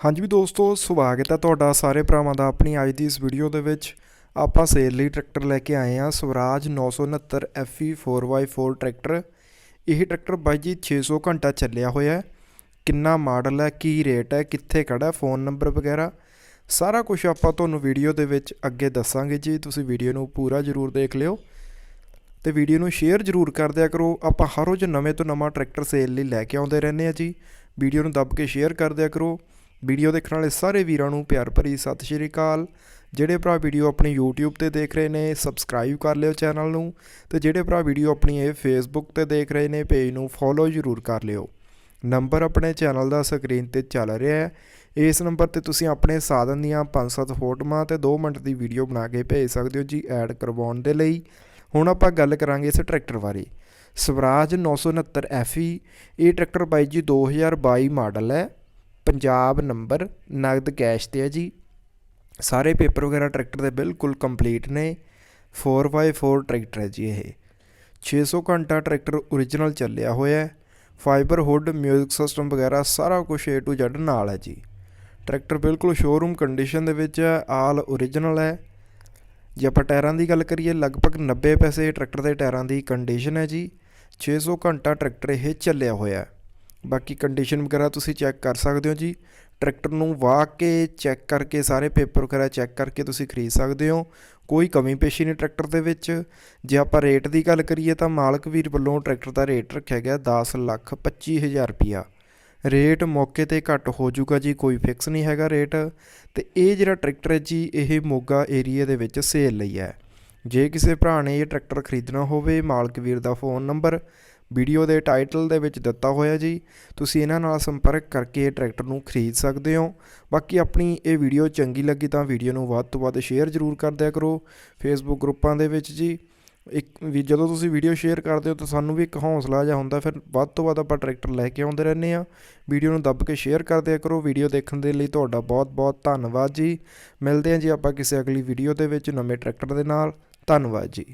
ਹਾਂਜੀ ਵੀ ਦੋਸਤੋ, ਸਵਾਗਤ ਹੈ ਤੁਹਾਡਾ ਸਾਰੇ ਭਰਾਵਾਂ ਦਾ ਆਪਣੀ ਅੱਜ ਦੀ ਇਸ ਵੀਡੀਓ ਦੇ ਵਿੱਚ। ਆਪਾਂ ਸੇਲ ਲਈ ਟਰੈਕਟਰ ਲੈ ਕੇ ਆਏ ਹਾਂ, ਸਵਰਾਜ 969 FE 4x4 ਟਰੈਕਟਰ। ਇਹ ਟਰੈਕਟਰ ਬਾਈ ਜੀ 600 ਘੰਟਾ ਚੱਲਿਆ ਹੋਇਆ ਕਿੰਨਾ ਮਾਡਲ ਹੈ, ਕੀ ਰੇਟ ਹੈ, ਕਿੱਥੇ ਖੜਾ ਫੋਨ ਨੰਬਰ ਵਗੈਰਾ। ਸਾਰਾ ਕੁਝ ਆਪਾਂ ਤੁਹਾਨੂੰ ਵੀਡੀਓ ਦੇ ਵਿੱਚ ਅੱਗੇ ਦੱਸਾਂਗੇ ਜੀ। ਤੁਸੀਂ ਵੀਡੀਓ ਨੂੰ ਪੂਰਾ ਜ਼ਰੂਰ ਦੇਖ ਲਿਓ। ਤੇ ਵੀਡੀਓ ਨੂੰ ਸ਼ੇਅਰ ਜ਼ਰੂਰ ਕਰ ਦਿਆ ਕਰੋ। ਆਪਾਂ ਹਰ ਰੋਜ਼ ਨਵੇਂ ਤੋਂ ਨਵਾਂ ਟਰੈਕਟਰ ਸੇਲ ਲਈ ਲੈ ਕੇ ਆਉਂਦੇ ਰਹਿੰਦੇ ਆ ਜੀ। ਵੀਡੀਓ ਨੂੰ ਦੱਬ ਕੇ ਸ਼ੇਅਰ ਕਰ ਦਿਆ ਕਰੋ। ਵੀਡੀਓ ਦੇਖਣ ਵਾਲੇ ਸਾਰੇ ਵੀਰਾਂ ਨੂੰ ਪਿਆਰ ਭਰੀ ਸਤਿ ਸ਼੍ਰੀ ਅਕਾਲ। ਜਿਹੜੇ ਭਰਾ ਵੀਡੀਓ ਆਪਣੀ YouTube ਤੇ ਦੇਖ ਰਹੇ ਨੇ ਸਬਸਕ੍ਰਾਈਬ ਕਰ ਲਿਓ ਚੈਨਲ ਨੂੰ ਤੇ ਜਿਹੜੇ ਭਰਾ ਵੀਡੀਓ ਆਪਣੀ ਇਹ Facebook ਤੇ ਦੇਖ ਰਹੇ ਨੇ ਪੇਜ ਨੂੰ ਫੋਲੋ ਜ਼ਰੂਰ ਕਰ ਲਿਓ। ਨੰਬਰ ਆਪਣੇ ਚੈਨਲ ਦਾ ਸਕਰੀਨ ਤੇ ਚੱਲ ਰਿਹਾ ਹੈ। ਇਸ ਨੰਬਰ ਤੇ ਤੁਸੀਂ ਆਪਣੇ ਸਾਧਨ ਦੀਆਂ 5-7 ਫੋਟੋਆਂ ਤੇ 2 ਮਿੰਟ ਦੀ ਵੀਡੀਓ ਬਣਾ ਕੇ ਭੇਜ ਸਕਦੇ ਹੋ ਜੀ ਐਡ ਕਰਵਾਉਣ ਦੇ ਲਈ। ਹੁਣ ਆਪਾਂ ਗੱਲ ਕਰਾਂਗੇ ਇਸ ਟਰੈਕਟਰ ਬਾਰੇ। ਸਵਰਾਜ 969 FE ਇਹ ਟਰੈਕਟਰ ਬਾਈ ਜੀ 2022 ਮਾਡਲ ਹੈ। ਪੰਜਾਬ ਨੰਬਰ ਨਗਦ ਕੈਸ਼ ਤੇ ਹੈ ਜੀ। ਸਾਰੇ ਪੇਪਰ ਵਗੈਰਾ ਟਰੈਕਟਰ ਦੇ ਬਿਲਕੁਲ ਕੰਪਲੀਟ ਨੇ। 4x4 ਟਰੈਕਟਰ ਹੈ ਜੀ ਇਹ। 600 ਘੰਟਾ ਟਰੈਕਟਰ origignal ਚੱਲਿਆ ਹੋਇਆ ਹੈ। ਫਾਈਬਰ ਹੁੱਡ ਮਿਊਜ਼ਿਕ ਸਿਸਟਮ ਵਗੈਰਾ ਸਾਰਾ ਕੁਝ A to Z ਨਾਲ ਹੈ ਜੀ। ਟਰੈਕਟਰ ਬਿਲਕੁਲ ਸ਼ੋਰੂਮ ਕੰਡੀਸ਼ਨ ਦੇ ਵਿੱਚ ਹੈ ਆਲ origignal ਹੈ। ਜੇ ਆਪਾਂ ਟਾਇਰਾਂ ਦੀ ਗੱਲ ਕਰੀਏ, ਲਗਭਗ 90 ਪੈਸੇ ਟਰੈਕਟਰ ਦੇ ਟਾਇਰਾਂ ਦੀ ਕੰਡੀਸ਼ਨ ਹੈ ਜੀ। 600 ਘੰਟਾ ਟਰੈਕਟਰ ਇਹ ਚੱਲਿਆ ਹੋਇਆ ਹੈ। ਬਾਕੀ ਕੰਡੀਸ਼ਨ ਵਗੈਰਾ ਤੁਸੀਂ ਚੈੱਕ ਕਰ ਸਕਦੇ ਹੋ ਜੀ। ਟਰੈਕਟਰ ਨੂੰ ਵਾਹ ਕੇ ਚੈੱਕ ਕਰਕੇ, ਸਾਰੇ ਪੇਪਰ ਵਗੈਰਾ ਚੈੱਕ ਕਰਕੇ ਤੁਸੀਂ ਖਰੀਦ ਸਕਦੇ ਹੋ। ਕੋਈ ਕਮੀ ਪੇਸ਼ੀ ਨਹੀਂ ਟਰੈਕਟਰ ਦੇ ਵਿੱਚ। ਜੇ ਆਪਾਂ ਰੇਟ ਦੀ ਗੱਲ ਕਰੀਏ ਤਾਂ ਮਾਲਕ ਵੀਰ ਵੱਲੋਂ ਟਰੈਕਟਰ ਦਾ ਰੇਟ ਰੱਖਿਆ ਗਿਆ 10 ਲੱਖ 25 ਹਜ਼ਾਰ ਰੁਪਿਆ ਰੇਟ ਮੌਕੇ ਤੇ ਘੱਟ ਹੋ ਜਾਊਗਾ ਜੀ, ਕੋਈ ਫਿਕਸ ਨਹੀਂ ਹੈਗਾ ਰੇਟ ਤੇ ਇਹ ਜਿਹੜਾ ਟਰੈਕਟਰ ਹੈ ਜੀ, ਇਹ ਮੋਗਾ ਏਰੀਆ ਦੇ ਵਿੱਚ ਸੇਲ ਲਈ ਹੈ। ਜੇ ਕਿਸੇ ਭਰਾ ਨੇ ਇਹ ਟਰੈਕਟਰ ਖਰੀਦਣਾ ਹੋਵੇ, ਮਾਲਕ ਵੀਰ ਦਾ ਫੋਨ ਨੰਬਰ ਵੀਡੀਓ ਦੇ ਟਾਈਟਲ ਦੇ ਵਿੱਚ ਦਿੱਤਾ ਹੋਇਆ ਜੀ। ਤੁਸੀਂ ਇਹਨਾਂ ਨਾਲ ਸੰਪਰਕ ਕਰਕੇ ਇਹ ਟਰੈਕਟਰ ਨੂੰ ਖਰੀਦ ਸਕਦੇ ਹੋ। ਬਾਕੀ ਆਪਣੀ ਇਹ ਵੀਡੀਓ ਚੰਗੀ ਲੱਗੀ ਤਾਂ ਵੀਡੀਓ ਨੂੰ ਵੱਧ ਤੋਂ ਵੱਧ ਸ਼ੇਅਰ ਜ਼ਰੂਰ ਕਰ ਦਿਆ ਕਰੋ ਫੇਸਬੁੱਕ ਗਰੁੱਪਾਂ ਦੇ ਵਿੱਚ ਜੀ। ਇੱਕ ਵੀ ਜਦੋਂ ਤੁਸੀਂ ਵੀਡੀਓ ਸ਼ੇਅਰ ਕਰਦੇ ਹੋ ਤਾਂ ਸਾਨੂੰ ਵੀ ਇੱਕ ਹੌਸਲਾ ਜਿਹਾ ਹੁੰਦਾ, ਫਿਰ ਵੱਧ ਤੋਂ ਵੱਧ ਆਪਾਂ ਟਰੈਕਟਰ ਲੈ ਕੇ ਆਉਂਦੇ ਰਹਿੰਦੇ ਆ ਵੀਡੀਓ ਨੂੰ ਦੱਬ ਕੇ ਸ਼ੇਅਰ ਕਰ ਦਿਆ ਕਰੋ। ਵੀਡੀਓ ਦੇਖਣ ਦੇ ਲਈ ਤੁਹਾਡਾ ਬਹੁਤ ਬਹੁਤ ਧੰਨਵਾਦ ਜੀ। ਮਿਲਦੇ ਹਾਂ ਜੀ ਆਪਾਂ ਕਿਸੇ ਅਗਲੀ ਵੀਡੀਓ ਦੇ ਵਿੱਚ ਨਵੇਂ ਟਰੈਕਟਰ ਦੇ ਨਾਲ। ਧੰਨਵਾਦ ਜੀ।